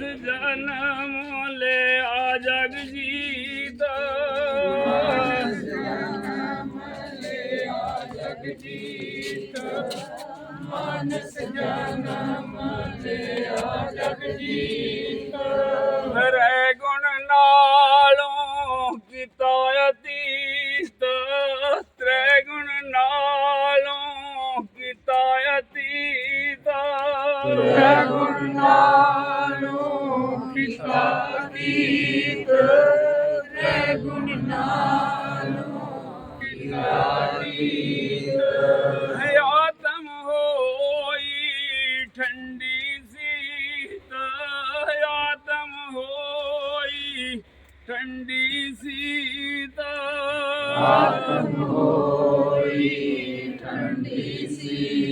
ਜਨਮ ਲੈ ਆ ਜਗ ਜੀਤਾ ਜਨਮ ਲੈ ਆ ਜਗ ਜੀਤਾ ਮਾਨਸ ਜਨਮ ਲੈ ਆ ਜਗ ਜੀਤਾ ਹਰੇ ਗੁਣ ਨਾਲੋਂ ਕੀਤਾ ਅਤੀਸਤ ਤ੍ਰੈ ਗੁਣ ਨਾਲੋਂ ਕੀਤਾ ਅਤੀਸਤ ਤ੍ਰੈ ਗੁਣ ਨਾਲ ਨਾਲੋਂ ਫਿਕਾ ਕੀਤ ਰਹਿ ਗੁਣ ਨਾਲੋਂ ਫਿਕਾ ਕੀਤ ਹੈ ਆਤਮ ਹੋਈ ਠੰਡੀ ਸੀਤ ਆਤਮ ਹੋਈ ਠੰਡੀ ਆਤਮ ਹੋਈ ਠੰਡੀ ਸੀਤ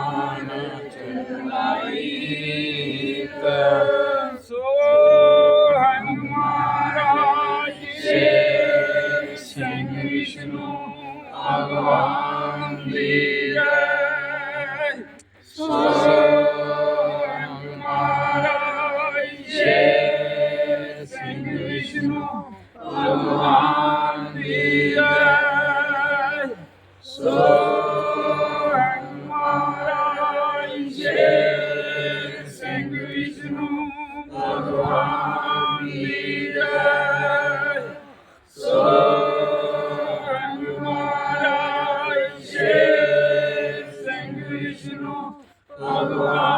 Amen.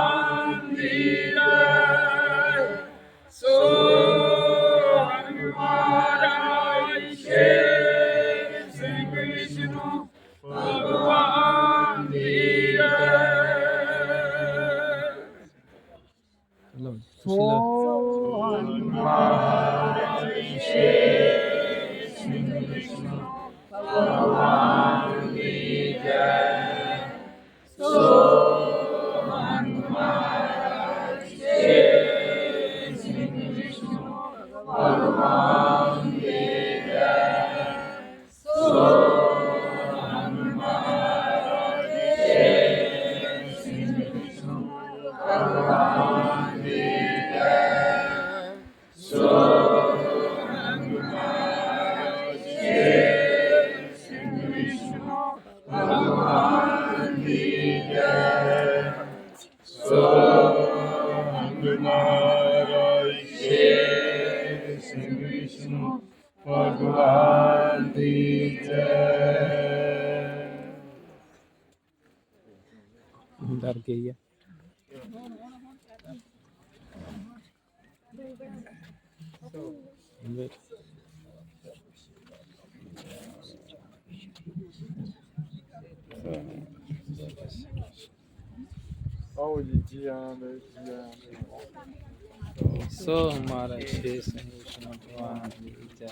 डर गई है Olha Mara, cheia, Senhor, chamado a vida.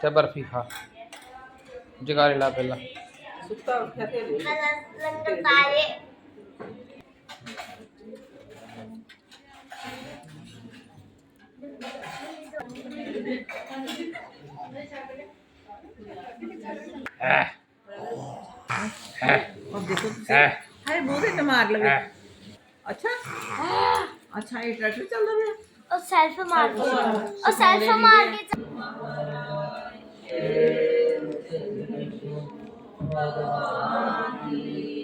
ते बर्फी खा जगारी ला पहला हाय मुंह से मार लगे अच्छा अच्छा ये ट्रैक्टर चल रहा है और सेल्फ मार और सेल्फ मार के Father,